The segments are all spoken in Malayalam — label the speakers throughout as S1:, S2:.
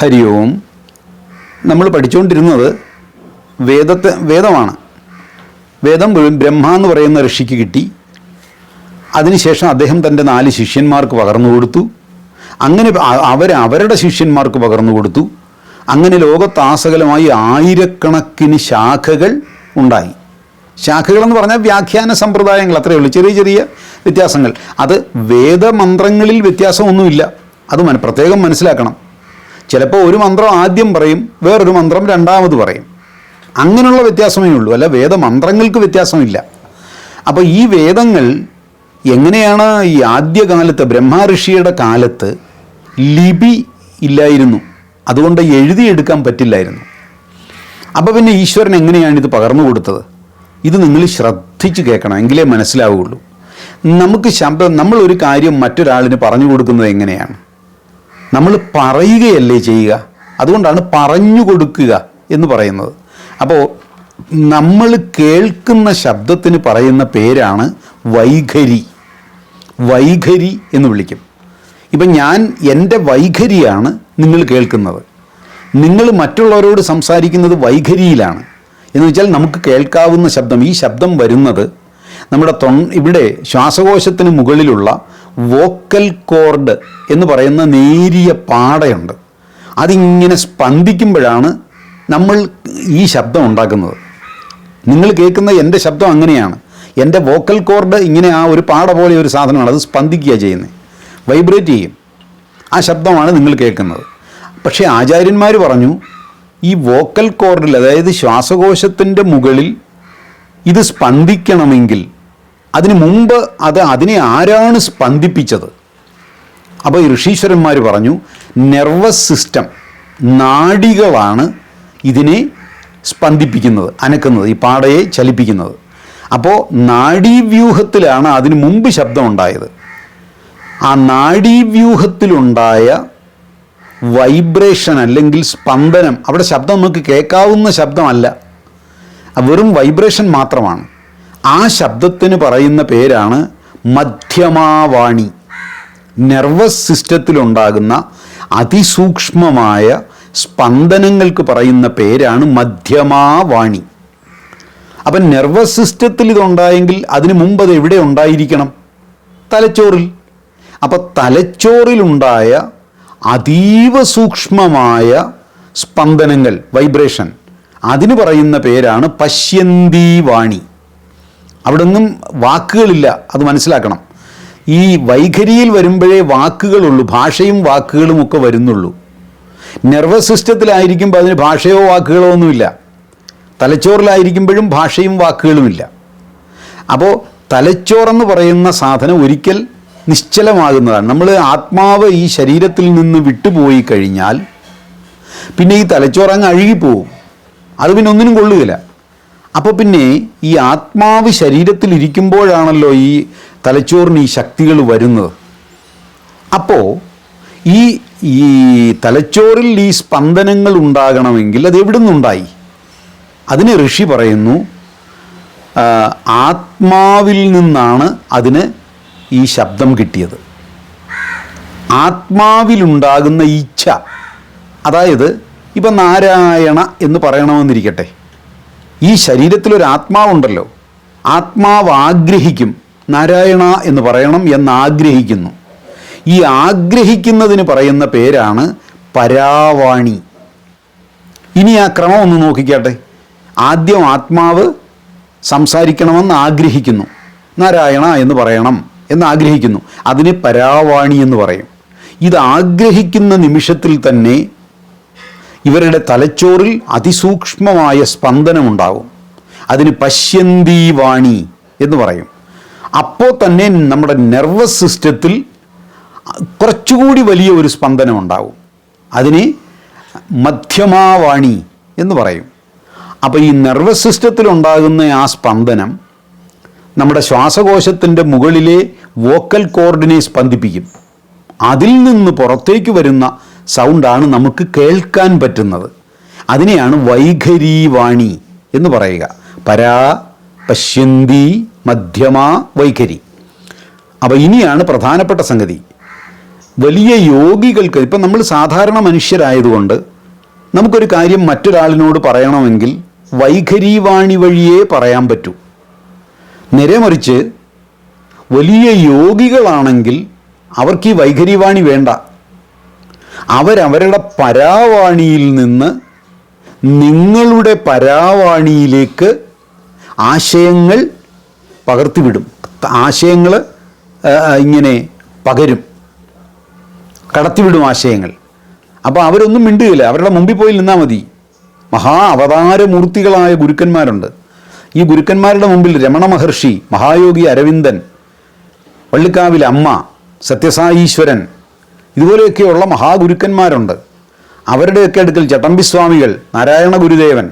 S1: ഹരി ഓം നമ്മൾ പഠിച്ചുകൊണ്ടിരുന്നത് വേദത്തെ വേദമാണ്. വേദം ബ്രഹ്മ എന്ന് പറയുന്ന ഋഷിക്ക് കിട്ടി. അതിനുശേഷം അദ്ദേഹം തന്റെ നാല് ശിഷ്യന്മാർക്ക് പകർന്നു കൊടുത്തു. അങ്ങനെ അവർ അവരുടെ ശിഷ്യന്മാർക്ക് പകർന്നു കൊടുത്തു. അങ്ങനെ ലോകത്താസകലമായി ആയിരക്കണക്കിന് ശാഖകൾ ഉണ്ടായി. ശാഖകളെന്ന് പറഞ്ഞാൽ വ്യാഖ്യാന സമ്പ്രദായങ്ങൾ അത്രയേ ഉള്ളൂ. ചെറിയ ചെറിയ വ്യത്യാസങ്ങൾ. അത് വേദമന്ത്രങ്ങളിൽ വ്യത്യാസമൊന്നുമില്ല. അത് പ്രത്യേകം മനസ്സിലാക്കണം. ചിലപ്പോൾ ഒരു മന്ത്രം ആദ്യം പറയും വേറൊരു മന്ത്രം രണ്ടാമത് പറയും. അങ്ങനെയുള്ള വ്യത്യാസമേ ഉള്ളൂ. അല്ല വേദമന്ത്രങ്ങൾക്ക് വ്യത്യാസമില്ല. അപ്പോൾ ഈ വേദങ്ങൾ എങ്ങനെയാണ് ഈ ആദ്യകാലത്ത് ബ്രഹ്മഋഷിയുടെ കാലത്ത് ലിപി ഇല്ലായിരുന്നു? അതുകൊണ്ട് എഴുതിയെടുക്കാൻ പറ്റില്ലായിരുന്നു. അപ്പോൾ പിന്നെ ഈശ്വരൻ എങ്ങനെയാണ് ഇത് പകർന്നു കൊടുത്തത്? ഇത് നിങ്ങൾ ശ്രദ്ധിച്ച് കേൾക്കണം എങ്കിലേ മനസ്സിലാവുകയുള്ളൂ. നമുക്ക് ശബ്ദം നമ്മളൊരു കാര്യം മറ്റൊരാളിന് പറഞ്ഞു കൊടുക്കുന്നത് എങ്ങനെയാണ്? നമ്മൾ പറയുകയല്ലേ ചെയ്യുക. അതുകൊണ്ടാണ് പറഞ്ഞു കൊടുക്കുക എന്ന് പറയുന്നത്. അപ്പോൾ നമ്മൾ കേൾക്കുന്ന ശബ്ദത്തിന് പറയുന്ന പേരാണ് വൈഖരി. വൈഖരി എന്ന് വിളിക്കും. ഇപ്പം ഞാൻ എന്റെ വൈഖരിയാണ് നിങ്ങൾ കേൾക്കുന്നത്. നിങ്ങൾ മറ്റുള്ളവരോട് സംസാരിക്കുന്നത് വൈഖരിയിലാണ്. എന്ന് വെച്ചാൽ നമുക്ക് കേൾക്കാവുന്ന ശബ്ദം ഈ ശബ്ദം വരുന്നത് നമ്മുടെ തൊൺ ഇവിടെ ശ്വാസകോശത്തിന് മുകളിലുള്ള വോക്കൽ കോർഡ് എന്ന് പറയുന്ന നേരിയ പാടയുണ്ട്. അതിങ്ങനെ സ്പന്ദിക്കുമ്പോഴാണ് നമ്മൾ ഈ ശബ്ദം ഉണ്ടാക്കുന്നത്. നിങ്ങൾ കേൾക്കുന്ന എന്റെ ശബ്ദം അങ്ങനെയാണ്. എന്റെ വോക്കൽ കോർഡ് ഇങ്ങനെ ആ ഒരു പാട പോലെ ഒരു സാധനമാണ് അത് സ്പന്ദിക്കുക ചെയ്യുന്നത്. വൈബ്രേറ്റ് ചെയ്യും. ആ ശബ്ദമാണ് നിങ്ങൾ കേൾക്കുന്നത്. പക്ഷേ ആചാര്യന്മാർ പറഞ്ഞു ഈ വോക്കൽ കോർഡിൽ അതായത് ശ്വാസകോശത്തിന്റെ മുകളിൽ ഇത് സ്പന്ദിക്കണമെങ്കിൽ അതിനു മുമ്പ് അത് അതിനെ ആരാണ് സ്പന്ദിപ്പിച്ചത്? അപ്പോൾ ഈ ഋഷീശ്വരന്മാർ പറഞ്ഞു നെർവസ് സിസ്റ്റം നാഡികളാണ് ഇതിനെ സ്പന്ദിപ്പിക്കുന്നത് അനക്കുന്നത് ഈ പാടയെ ചലിപ്പിക്കുന്നത്. അപ്പോൾ നാഡീവ്യൂഹത്തിലാണ് അതിനു മുമ്പ് ശബ്ദമുണ്ടായത്. ആ നാഡീവ്യൂഹത്തിലുണ്ടായ വൈബ്രേഷൻ അല്ലെങ്കിൽ സ്പന്ദനം അവിടെ ശബ്ദം നമുക്ക് കേൾക്കാവുന്ന ശബ്ദമല്ല. വെറും വൈബ്രേഷൻ മാത്രമാണ്. ആ ശബ്ദത്തിന് പറയുന്ന പേരാണ് മധ്യമാവാണി. നെർവസ് സിസ്റ്റത്തിലുണ്ടാകുന്ന അതിസൂക്ഷ്മമായ സ്പന്ദനങ്ങൾക്ക് പറയുന്ന പേരാണ് മധ്യമാവാണി. അപ്പം നെർവസ് സിസ്റ്റത്തിൽ ഇതുണ്ടായെങ്കിൽ അതിനു മുമ്പ് അത് എവിടെ ഉണ്ടായിരിക്കണം? തലച്ചോറിൽ. അപ്പം തലച്ചോറിലുണ്ടായ അതീവ സൂക്ഷ്മമായ സ്പന്ദനങ്ങൾ വൈബ്രേഷൻ അതിന് പറയുന്ന പേരാണ് പശ്യന്തി വാണി അവിടെ ഒന്നും വാക്കുകളില്ല അത് മനസ്സിലാക്കണം. ഈ വൈഖരിയിൽ വരുമ്പോഴേ വാക്കുകളുള്ളൂ ഭാഷയും വാക്കുകളും ഒക്കെ വരുന്നുള്ളൂ. നെർവസ് സിസ്റ്റത്തിലായിരിക്കുമ്പോൾ അതിന് ഭാഷയോ വാക്കുകളോ ഒന്നുമില്ല. തലച്ചോറിലായിരിക്കുമ്പോഴും ഭാഷയും വാക്കുകളുമില്ല അപ്പോൾ തലച്ചോറെന്ന് പറയുന്ന സാധനം ഒരിക്കൽ നിശ്ചലമാകുന്നതാണ്. നമ്മൾ ആത്മാവ് ഈ ശരീരത്തിൽ നിന്ന് വിട്ടുപോയി കഴിഞ്ഞാൽ പിന്നെ ഈ തലച്ചോറങ്ങ് അഴുകിപ്പോവും. അത് പിന്നെ ഒന്നിനും കൊള്ളുകയില്ല. അപ്പോൾ പിന്നെ ഈ ആത്മാവ് ശരീരത്തിൽ ഇരിക്കുമ്പോഴാണല്ലോ ഈ തലച്ചോറിന് ഈ ശക്തികൾ വരുന്നത്. അപ്പോൾ ഈ ഈ തലച്ചോറിൽ ഈ സ്പന്ദനങ്ങൾ ഉണ്ടാകണമെങ്കിൽ അത് എവിടെ നിന്നുണ്ടായി അതിന് ഋഷി പറയുന്നു ആത്മാവിൽ നിന്നാണ് അതിന് ഈ ശബ്ദം കിട്ടിയത്. ആത്മാവിലുണ്ടാകുന്ന ഇച്ഛ അതായത് ഇപ്പം നാരായണ എന്ന് പറയണമെന്നിരിക്കട്ടെ. ഈ ശരീരത്തിലൊരു ആത്മാവുണ്ടല്ലോ. ആത്മാവ് ആഗ്രഹിക്കും നാരായണ എന്ന് പറയണം എന്ന് ആഗ്രഹിക്കുന്നു ഈ ആഗ്രഹിക്കുന്നതിന് പറയുന്ന പേരാണ് പരാവാണി. ഇനി ആ ക്രമം ഒന്ന് നോക്കിക്കാട്ടെ. ആദ്യം ആത്മാവ് സംസാരിക്കണമെന്ന് ആഗ്രഹിക്കുന്നു. നാരായണ എന്ന് പറയണം എന്ന് ആഗ്രഹിക്കുന്നു അതിന് പരാവാണി എന്ന് പറയും. ഇത് ആഗ്രഹിക്കുന്ന നിമിഷത്തിൽ തന്നെ ഇവരുടെ തലച്ചോറിൽ അതിസൂക്ഷ്മമായ സ്പന്ദനമുണ്ടാകും. അതിന് പശ്യന്തി വാണി എന്ന് പറയും. അപ്പോൾ തന്നെ നമ്മുടെ നെർവസ് സിസ്റ്റത്തിൽ കുറച്ചുകൂടി വലിയ ഒരു സ്പന്ദനം ഉണ്ടാവും അതിന് മധ്യമാവാണി എന്ന് പറയും. അപ്പോൾ ഈ നെർവസ് സിസ്റ്റത്തിലുണ്ടാകുന്ന ആ സ്പന്ദനം നമ്മുടെ ശ്വാസകോശത്തിന്റെ മുകളിലെ വോക്കൽ കോർഡിനെ സ്പന്ദിപ്പിക്കും. അതിൽ നിന്ന് പുറത്തേക്ക് വരുന്ന സൗണ്ടാണ് നമുക്ക് കേൾക്കാൻ പറ്റുന്നത്. അതിനെയാണ് വൈഖരീവാണി എന്ന് പറയുക. പരാ പശ്യന്തി മധ്യമ വൈഖരി. അപ്പോൾ ഇനിയാണ് പ്രധാനപ്പെട്ട സംഗതി. വലിയ യോഗികൾക്ക് ഇപ്പം നമ്മൾ സാധാരണ മനുഷ്യരായതുകൊണ്ട് നമുക്കൊരു കാര്യം മറ്റൊരാളിനോട് പറയണമെങ്കിൽ വൈഖരീവാണി വഴിയേ പറയാൻ പറ്റൂ. നേരെമറിച്ച് വലിയ യോഗികളാണെങ്കിൽ അവർക്ക് ഈ വൈഖരീവാണി വേണ്ട. അവരവരുടെ പരാവാണിയിൽ നിന്ന് നിങ്ങളുടെ പരാവാണിയിലേക്ക് ആശയങ്ങൾ പകർത്തിവിടും. ആശയങ്ങൾ ഇങ്ങനെ പകരും. കടത്തിവിടും ആശയങ്ങൾ. അപ്പോൾ അവരൊന്നും മിണ്ടുകയില്ല. അവരുടെ മുമ്പിൽ പോയി നിന്നാൽ മതി. മഹാ അവതാരമൂർത്തികളായ ഗുരുക്കന്മാരുണ്ട്. ഈ ഗുരുക്കന്മാരുടെ മുമ്പിൽ രമണ മഹർഷി മഹായോഗി അരവിന്ദൻ വള്ളിക്കാവിലെ അമ്മ സത്യസായീശ്വരൻ ഇതുപോലെയൊക്കെയുള്ള മഹാഗുരുക്കന്മാരുണ്ട്. അവരുടെയൊക്കെ അടുക്കൽ ചട്ടമ്പിസ്വാമികൾ നാരായണ ഗുരുദേവൻ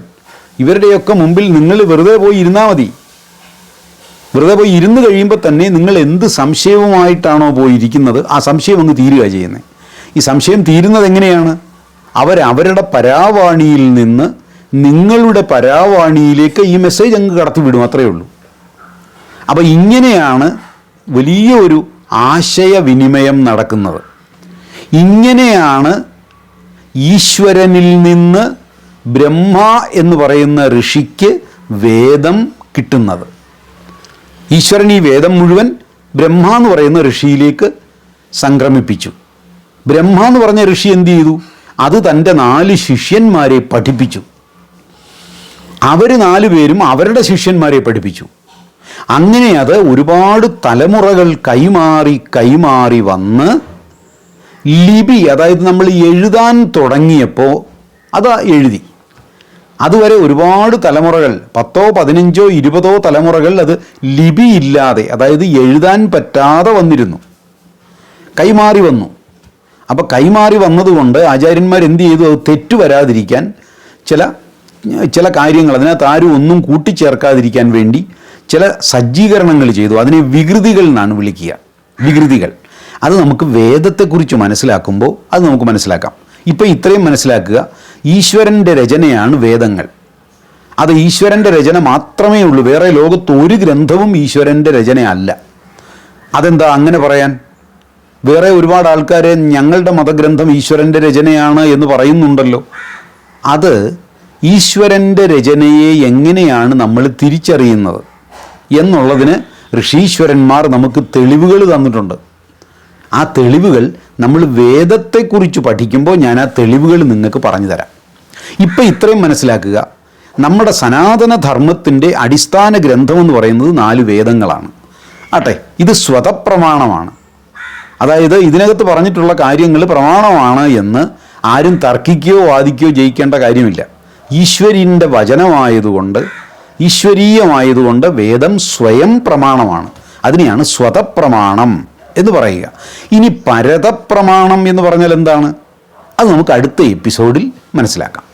S1: ഇവരുടെയൊക്കെ മുമ്പിൽ നിങ്ങൾ വെറുതെ പോയി ഇരുന്നാൽ മതി. വെറുതെ പോയി ഇരുന്ന് കഴിയുമ്പോൾ തന്നെ നിങ്ങൾ എന്ത് സംശയവുമായിട്ടാണോ പോയിരിക്കുന്നത്? ആ സംശയം അങ്ങ് തീരുക ചെയ്യുന്നത് ഈ സംശയം തീരുന്നത് എങ്ങനെയാണ്? അവർ അവരുടെ പരാവാണിയിൽ നിന്ന് നിങ്ങളുടെ പരാവാണിയിലേക്ക് ഈ മെസ്സേജ് അങ്ങ് കടത്തിവിടും അത്രയേ ഉള്ളൂ. അപ്പോൾ ഇങ്ങനെയാണ് വലിയ ഒരു ആശയവിനിമയം നടക്കുന്നത്. ഇങ്ങനെയാണ് ഈശ്വരനിൽ നിന്ന് ബ്രഹ്മ എന്ന് പറയുന്ന ഋഷിക്ക് വേദം കിട്ടുന്നത്. ഈശ്വരൻ ഈ വേദം മുഴുവൻ ബ്രഹ്മ എന്ന് പറയുന്ന ഋഷിയിലേക്ക് സംക്രമിപ്പിച്ചു. ബ്രഹ്മ എന്ന് പറഞ്ഞ ഋഷി എന്ത് ചെയ്തു? അത് തന്റെ നാല് ശിഷ്യന്മാരെ പഠിപ്പിച്ചു. അവർ നാല് പേരും അവരുടെ ശിഷ്യന്മാരെ പഠിപ്പിച്ചു. അങ്ങനെ അത് ഒരുപാട് തലമുറകൾ കൈമാറി കൈമാറി വന്ന് ലിപി അതായത് നമ്മൾ എഴുതാൻ തുടങ്ങിയപ്പോൾ അത് എഴുതി. അതുവരെ ഒരുപാട് തലമുറകൾ പത്തോ പതിനഞ്ചോ ഇരുപതോ തലമുറകൾ അത് ലിപിയില്ലാതെ അതായത് എഴുതാൻ പറ്റാതെ വന്നിരുന്നു. കൈമാറി വന്നു. അപ്പോൾ കൈമാറി വന്നതുകൊണ്ട് ആചാര്യന്മാർ എന്ത് ചെയ്തു? അത് തെറ്റു വരാതിരിക്കാൻ ചില ചില കാര്യങ്ങൾ അതിനകത്ത് ആരും ഒന്നും കൂട്ടിച്ചേർക്കാതിരിക്കാൻ വേണ്ടി ചില സജ്ജീകരണങ്ങൾ ചെയ്തു. അതിനെ വികൃതികൾ എന്നാണ് വിളിക്കുക. വികൃതികൾ. അത് നമുക്ക് വേദത്തെക്കുറിച്ച് മനസ്സിലാക്കുമ്പോൾ അത് നമുക്ക് മനസ്സിലാക്കാം. ഇപ്പം ഇത്രയും മനസ്സിലാക്കുക ഈശ്വരന്റെ രചനയാണ് വേദങ്ങൾ. അത് ഈശ്വരന്റെ രചന മാത്രമേ ഉള്ളൂ. വേറെ ലോകത്ത് ഒരു ഗ്രന്ഥവും ഈശ്വരന്റെ രചനയല്ല അതെന്താ അങ്ങനെ പറയാൻ? വേറെ ഒരുപാട് ആൾക്കാരെ ഞങ്ങളുടെ മതഗ്രന്ഥം ഈശ്വരന്റെ രചനയാണ് എന്ന് പറയുന്നുണ്ടല്ലോ. അത് ഈശ്വരന്റെ രചനയെ എങ്ങനെയാണ് നമ്മൾ തിരിച്ചറിയുന്നത് എന്നുള്ളതിന് ഋഷീശ്വരന്മാർ നമുക്ക് തെളിവുകൾ തന്നിട്ടുണ്ട്. ആ തെളിവുകൾ നമ്മൾ വേദത്തെക്കുറിച്ച് പഠിക്കുമ്പോൾ ഞാൻ ആ തെളിവുകൾ നിങ്ങൾക്ക് പറഞ്ഞു തരാം. ഇപ്പം ഇത്രയും മനസ്സിലാക്കുക. നമ്മുടെ സനാതന ധർമ്മത്തിന്റെ അടിസ്ഥാന ഗ്രന്ഥമെന്ന് പറയുന്നത് നാല് വേദങ്ങളാണ്. ആട്ടെ ഇത് സ്വതപ്രമാണമാണ്. അതായത് ഇതിനകത്ത് പറഞ്ഞിട്ടുള്ള കാര്യങ്ങൾ പ്രമാണമാണ് എന്ന് ആരും തർക്കിക്കുകയോ വാദിക്കുകയോ ജയിക്കേണ്ട കാര്യമില്ല. ഈശ്വരിന്റെ വചനമായതുകൊണ്ട് ഈശ്വരീയമായതുകൊണ്ട് വേദം സ്വയം പ്രമാണമാണ്. അതിനെയാണ് സ്വതപ്രമാണം. എന്ന് പറയുക. ഇനി പരതപ്രമാണം എന്ന് പറഞ്ഞാൽ എന്താണ്? അത് നമുക്ക് അടുത്ത എപ്പിസോഡിൽ മനസ്സിലാക്കാം.